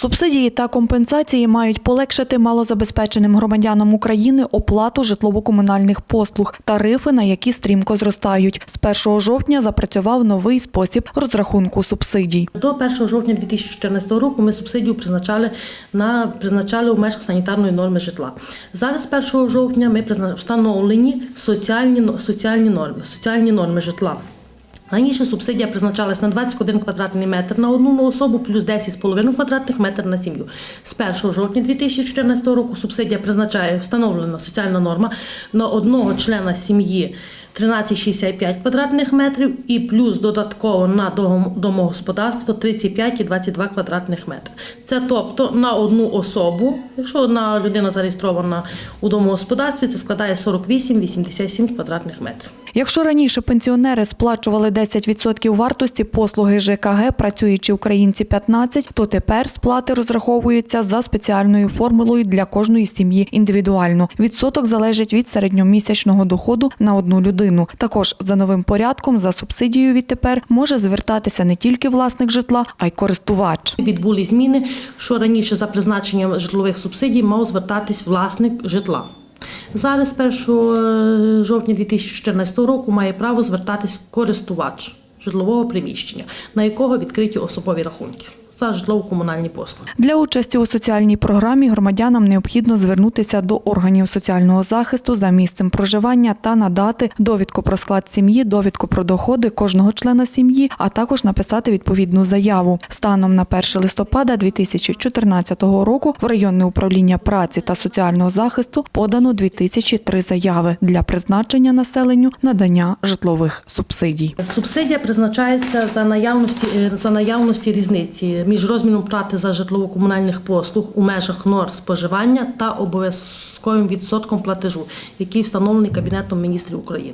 Субсидії та компенсації мають полегшити малозабезпеченим громадянам України оплату житлово-комунальних послуг, тарифи на які стрімко зростають. З 1 жовтня запрацював новий спосіб розрахунку субсидій. До 1 жовтня 2014 року ми субсидію призначали на призначали у межах санітарної норми житла. Зараз, з 1 жовтня, ми встановлені соціальні соціальні норми, соціальні норми житла. Раніше субсидія призначалась на 21 квадратний метр на одну особу плюс 10,5 квадратних метрів на сім'ю. З 1 жовтня 2014 року субсидія призначає встановлена соціальна норма на одного члена сім'ї 13,65 квадратних метрів і плюс додатково на дом- домогосподарство 35 і 22 квадратних метри. Це тобто на одну особу, якщо одна людина зареєстрована у домогосподарстві, це складає 48-87 квадратних метрів. Якщо раніше пенсіонери сплачували 10% вартості послуги ЖКГ, працюючи українці 15%, то тепер сплати розраховуються за спеціальною формулою для кожної сім'ї індивідуально. Відсоток залежить від середньомісячного доходу на одну людину. Також за новим порядком за субсидією відтепер може звертатися не тільки власник житла, а й користувач. Відбули зміни, що раніше за призначенням житлових субсидій мав звертатись власник житла. Зараз, з 1 жовтня 2014 року, має право звертатись користувач житлового приміщення, на якого відкриті особові рахунки за житлово-комунальні послуги. Для участі у соціальній програмі громадянам необхідно звернутися до органів соціального захисту за місцем проживання та надати довідку про склад сім'ї, довідку про доходи кожного члена сім'ї, а також написати відповідну заяву. Станом на 1 листопада 2014 року в районне управління праці та соціального захисту подано 2003 заяви для призначення населенню надання житлових субсидій. Субсидія призначається за наявності, е, за наявності різниці між розміром плати за житлово-комунальних послуг у межах норм споживання та обов'язковим відсотком платежу, який встановлений Кабінетом міністрів України.